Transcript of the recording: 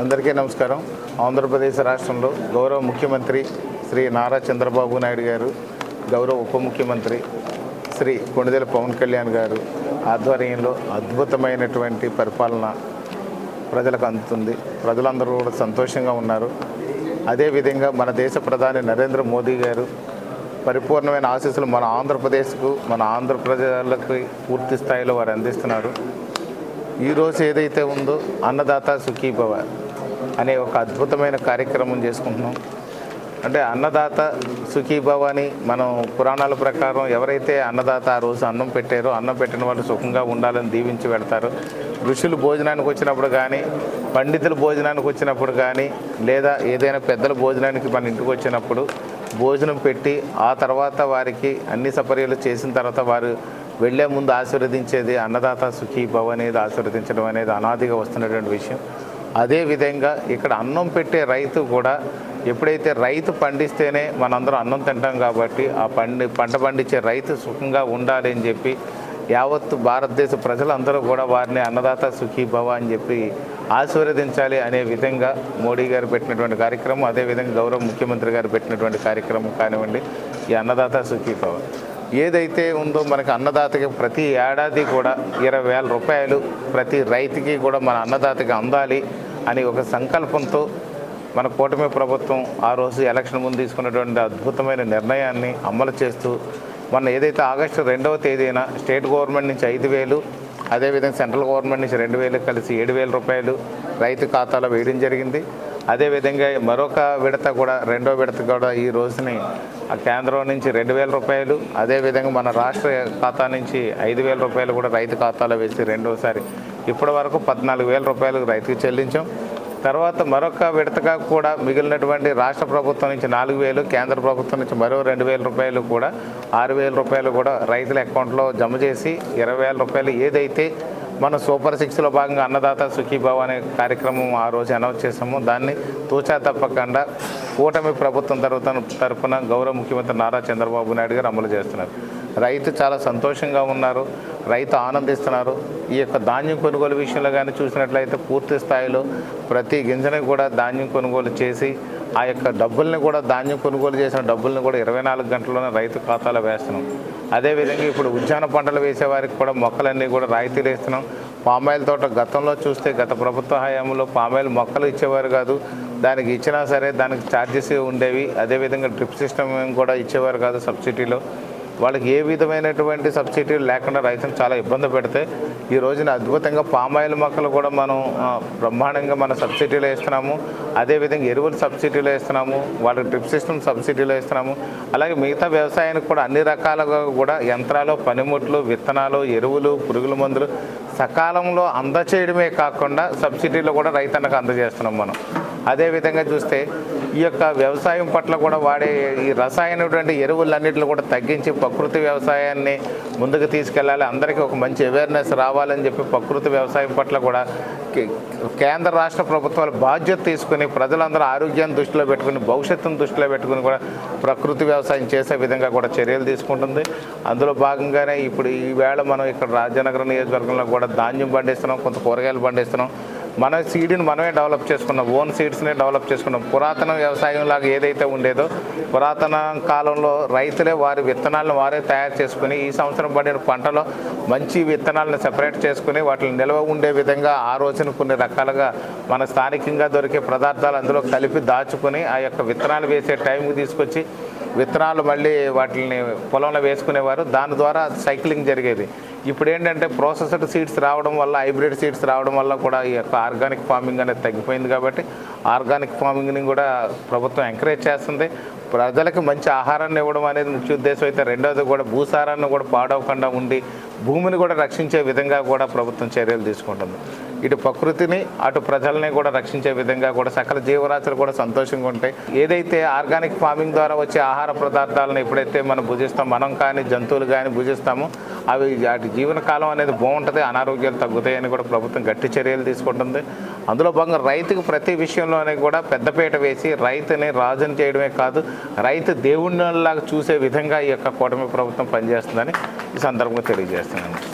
అందరికీ నమస్కారం. ఆంధ్రప్రదేశ్ రాష్ట్రంలో గౌరవ ముఖ్యమంత్రి శ్రీ నారా చంద్రబాబు నాయుడు గారు గౌరవ ఉప ముఖ్యమంత్రి శ్రీ కొణిదెల పవన్ కళ్యాణ్ గారు ఆధ్వర్యంలో అద్భుతమైనటువంటి పరిపాలన ప్రజలకు అందుతుంది. ప్రజలందరూ కూడా సంతోషంగా ఉన్నారు. అదేవిధంగా మన దేశ ప్రధాని నరేంద్ర మోదీ గారు పరిపూర్ణమైన ఆశీస్సులు మన ఆంధ్రప్రదేశ్కు మన ఆంధ్ర పూర్తి స్థాయిలో వారు అందిస్తున్నారు. ఈరోజు ఏదైతే ఉందో అన్నదాత సుఖీభవ. అనే ఒక అద్భుతమైన కార్యక్రమం చేసుకుంటున్నాం. అంటే అన్నదాత సుఖీభవ అని మనం పురాణాల ప్రకారం ఎవరైతే అన్నదాత ఆ రోజు అన్నం పెట్టారో అన్నం పెట్టిన వాళ్ళు సుఖంగా ఉండాలని దీవించి పెడతారు. ఋషులు భోజనానికి వచ్చినప్పుడు కానీ పండితులు భోజనానికి వచ్చినప్పుడు కానీ లేదా ఏదైనా పెద్దల భోజనానికి మన ఇంటికి వచ్చినప్పుడు భోజనం పెట్టి ఆ తర్వాత వారికి అన్ని సపర్యలు చేసిన తర్వాత వారు వెళ్ళే ముందు ఆశీర్వదించేది అన్నదాత సుఖీ భవ అనేది ఆశీర్వదించడం అనేది అనాదిగా వస్తున్నటువంటి విషయం. అదేవిధంగా ఇక్కడ అన్నం పెట్టే రైతు కూడా ఎప్పుడైతే రైతు పండిస్తేనే మనందరం అన్నం తింటాం కాబట్టి ఆ పండి పంట పండించే రైతు సుఖంగా ఉండాలి అని చెప్పి యావత్తు భారతదేశ ప్రజలందరూ కూడా వారిని అన్నదాత సుఖీ భవ అని చెప్పి ఆశీర్వదించాలి అనే విధంగా మోడీ గారు పెట్టినటువంటి కార్యక్రమం అదేవిధంగా గౌరవ ముఖ్యమంత్రి గారు పెట్టినటువంటి కార్యక్రమం కానివ్వండి ఈ అన్నదాత సుఖీ భవ. ఏదైతే ఉందో మనకి అన్నదాతకి ప్రతి ఏడాది కూడా ఇరవై వేల రూపాయలు ప్రతి రైతుకి కూడా మన అన్నదాతకి అందాలి. అని ఒక సంకల్పంతో మన కూటమి ప్రభుత్వం ఆ రోజు ఎలక్షన్ ముందు తీసుకున్నటువంటి అద్భుతమైన నిర్ణయాన్ని అమలు చేస్తూ మొన్న ఏదైతే ఆగస్టు రెండవ తేదీన స్టేట్ గవర్నమెంట్ నుంచి ఐదు వేలు అదేవిధంగా సెంట్రల్ గవర్నమెంట్ నుంచి రెండు వేలు కలిసి ఏడు వేల రూపాయలు రైతు ఖాతాలో వేయడం జరిగింది. అదేవిధంగా మరొక విడత కూడా రెండో విడత కూడా ఈ రోజుని ఆ కేంద్రం నుంచి రెండు వేల రూపాయలు అదేవిధంగా మన రాష్ట్ర ఖాతా నుంచి ఐదు వేల రూపాయలు కూడా రైతు ఖాతాలో వేసి రెండోసారి ఇప్పటి వరకు పద్నాలుగు వేల రూపాయలు రైతుకు చెల్లించాం. తర్వాత మరొక విడతగా కూడా మిగిలినటువంటి రాష్ట్ర ప్రభుత్వం నుంచి నాలుగు వేలు కేంద్ర ప్రభుత్వం నుంచి మరో రెండు వేల రూపాయలు కూడా ఆరు వేల రూపాయలు కూడా రైతుల అకౌంట్లో జమ చేసి ఇరవై వేల రూపాయలు ఏదైతే మన సూపర్ సిక్స్లో భాగంగా అన్నదాత సుఖీభావ అనే కార్యక్రమం ఆ రోజు అనౌన్స్ చేసాము దాన్ని తూచా తప్పకుండా కూటమి ప్రభుత్వం తరఫున తరఫున గౌరవ ముఖ్యమంత్రి నారా చంద్రబాబు నాయుడు గారు అమలు చేస్తున్నారు. రైతు చాలా సంతోషంగా ఉన్నారు రైతు ఆనందిస్తున్నారు. ఈ యొక్క ధాన్యం కొనుగోలు విషయంలో కానీ చూసినట్లయితే పూర్తి స్థాయిలో ప్రతి గింజని కూడా ధాన్యం కొనుగోలు చేసి ఆ యొక్క డబ్బుల్ని కూడా ధాన్యం కొనుగోలు చేసిన డబ్బుల్ని కూడా ఇరవై నాలుగు గంటల్లోనే రైతు ఖాతాలో వేస్తున్నాం. అదేవిధంగా ఇప్పుడు ఉద్యాన పంటలు వేసేవారికి కూడా మొక్కలన్నీ కూడా రాయితీలు వేస్తున్నాం పామాయిల్ తోట గతంలో చూస్తే గత ప్రభుత్వ హయాంలో పామాయిల్ మొక్కలు ఇచ్చేవారు కాదు. దానికి ఇచ్చినా సరే దానికి ఛార్జెస్ ఉండేవి. అదేవిధంగా డ్రిప్ సిస్టమ్ కూడా ఇచ్చేవారు కాదు సబ్సిడీలో. వాళ్ళకి ఏ విధమైనటువంటి సబ్సిడీలు లేకుండా రైతులు చాలా ఇబ్బంది పెడితే ఈ రోజున అద్భుతంగా పామాయిల్ మొక్కలు కూడా మనం బ్రహ్మాండంగా మన సబ్సిడీలో ఇస్తున్నాము అదేవిధంగా ఎరువులు సబ్సిడీలో ఇస్తున్నాము వాళ్ళకి డ్రిప్ సిస్టమ్ సబ్సిడీలో ఇస్తున్నాము అలాగే మిగతా వ్యవసాయానికి కూడా అన్ని రకాలుగా కూడా యంత్రాలు పనిముట్లు విత్తనాలు ఎరువులు పురుగుల మందులు సకాలంలో అందచేయడమే కాకుండా సబ్సిడీలో కూడా రైతన్నకు అందజేస్తున్నాం మనం. అదేవిధంగా చూస్తే ఈ యొక్క వ్యవసాయం పట్ల కూడా వాడే ఈ రసాయనటువంటి ఎరువులన్నింటిని కూడా తగ్గించి ప్రకృతి వ్యవసాయాన్ని ముందుకు తీసుకెళ్ళాలి. అందరికీ ఒక మంచి అవేర్నెస్ రావాలని చెప్పి ప్రకృతి వ్యవసాయం పట్ల కూడా కేంద్ర రాష్ట్ర ప్రభుత్వాలు బాధ్యత తీసుకుని ప్రజలందరూ ఆరోగ్యాన్ని దృష్టిలో పెట్టుకుని భవిష్యత్తును దృష్టిలో పెట్టుకుని కూడా ప్రకృతి వ్యవసాయం చేసే విధంగా కూడా చర్యలు తీసుకుంటుంది. అందులో భాగంగానే ఇప్పుడు ఈ మనం ఇక్కడ రాజనగరం నియోజకవర్గంలో కూడా ధాన్యం పండిస్తున్నాం కొంత కూరగాయలు పండిస్తున్నాం. మన సీడ్ని మనమే డెవలప్ చేసుకున్నాం. ఓన్ సీడ్స్ని డెవలప్ చేసుకున్నాం. పురాతన వ్యవసాయం లాగా ఏదైతే ఉండేదో పురాతన కాలంలో రైతులే వారి విత్తనాలను వారే తయారు చేసుకుని ఈ సంవత్సరం పడిన పంటలో మంచి విత్తనాలను సెపరేట్ చేసుకుని వాటిని నిల్వ ఉండే విధంగా ఆ రోజున కొన్ని రకాలుగా మన స్థానికంగా దొరికే పదార్థాలు అందులో కలిపి దాచుకుని ఆ యొక్క విత్తనాలు వేసే టైంకి తీసుకొచ్చి విత్తనాలు మళ్ళీ వాటిని పొలంలో వేసుకునేవారు. దాని ద్వారా సైక్లింగ్ జరిగేది. ఇప్పుడు ఏంటంటే ప్రాసెస్డ్ సీడ్స్ రావడం వల్ల హైబ్రిడ్ సీడ్స్ రావడం వల్ల కూడా ఈ యొక్క ఆర్గానిక్ ఫార్మింగ్ అనేది తగ్గిపోయింది కాబట్టి ఆర్గానిక్ ఫార్మింగ్ని కూడా ప్రభుత్వం ఎంకరేజ్ చేస్తుంది. ప్రజలకు మంచి ఆహారాన్ని ఇవ్వడం అనేది ముఖ్య ఉద్దేశం. అయితే రెండోది కూడా భూసారాన్ని కూడా పాడవకుండా ఉండి భూమిని కూడా రక్షించే విధంగా కూడా ప్రభుత్వం చర్యలు తీసుకుంటుంది. ఇటు ప్రకృతిని అటు ప్రజల్ని కూడా రక్షించే విధంగా కూడా సకల జీవరాశులు కూడా సంతోషంగా ఉంటాయి. ఏదైతే ఆర్గానిక్ ఫార్మింగ్ ద్వారా వచ్చే ఆహార పదార్థాలను ఎప్పుడైతే మనం భుజిస్తాం మనం కానీ జంతువులు కానీ భుజిస్తామో అవి వాటి జీవనకాలం అనేది బాగుంటుంది అనారోగ్యాలు తగ్గుతాయని కూడా ప్రభుత్వం గట్టి చర్యలు తీసుకుంటుంది. అందులో భాగంగా రైతుకు ప్రతి విషయంలోనే కూడా పెద్దపీట వేసి రైతుని రాజుని చేయడమే కాదు రైతు దేవుళ్ళలాగా చూసే విధంగా ఈ యొక్క కూటమి ప్రభుత్వం పనిచేస్తుందని ఈ సందర్భంగా తెలియజేస్తున్నాను.